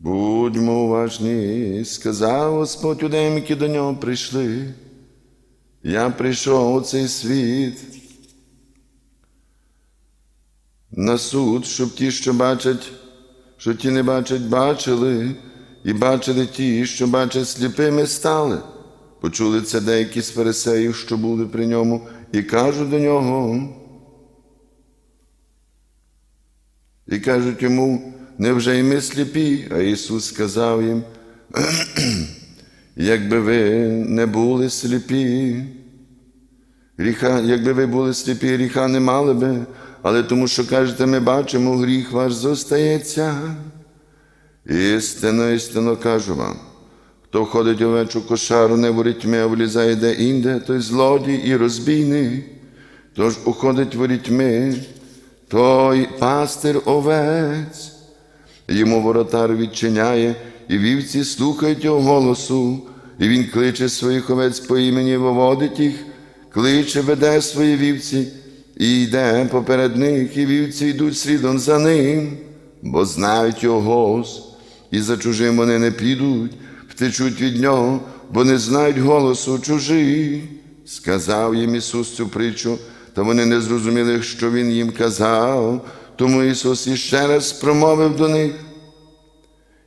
Будьмо уважні, сказав Господь удем, які до нього прийшли. Я прийшов у цей світ. На суд, щоб ті, що бачать, що ті не бачать, бачили, і бачили ті, що бачать сліпими стали. Почули це деякі з фарисеїв, що були при ньому, і кажуть до нього. І кажуть йому, невже й ми сліпі? А Ісус сказав їм, якби ви не були сліпі, гріха, якби ви були сліпі, гріха не мали би, але тому, що кажете, ми бачимо, гріх ваш зостається. Істинно, істинно кажу вам, хто ходить овечу кошару, не ворітьми, а влізає де інде, той злодій і розбійник. Тож уходить ворітьми, той пастир овець. Йому воротар відчиняє, і вівці слухають його голосу, і він кличе своїх овець по імені, виводить їх, кличе, веде свої вівці, і йде поперед них, і вівці йдуть слідом за ним, бо знають його голос, і за чужим вони не підуть, втечуть від нього, бо не знають голосу чужих. Сказав їм Ісус цю притчу, та вони не зрозуміли, що Він їм казав. Тому Ісус іще раз промовив до них.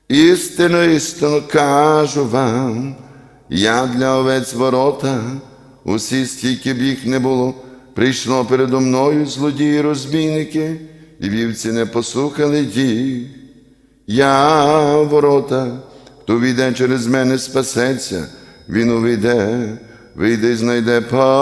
Істинно, істинно кажу вам, я для овець ворота, усі стільки б їх не було, прийшло передо мною злодії розбійники, і вівці не послухали їх. Я ворота, хто війде через мене, спасеться, він увійде, вийде і знайде пашу.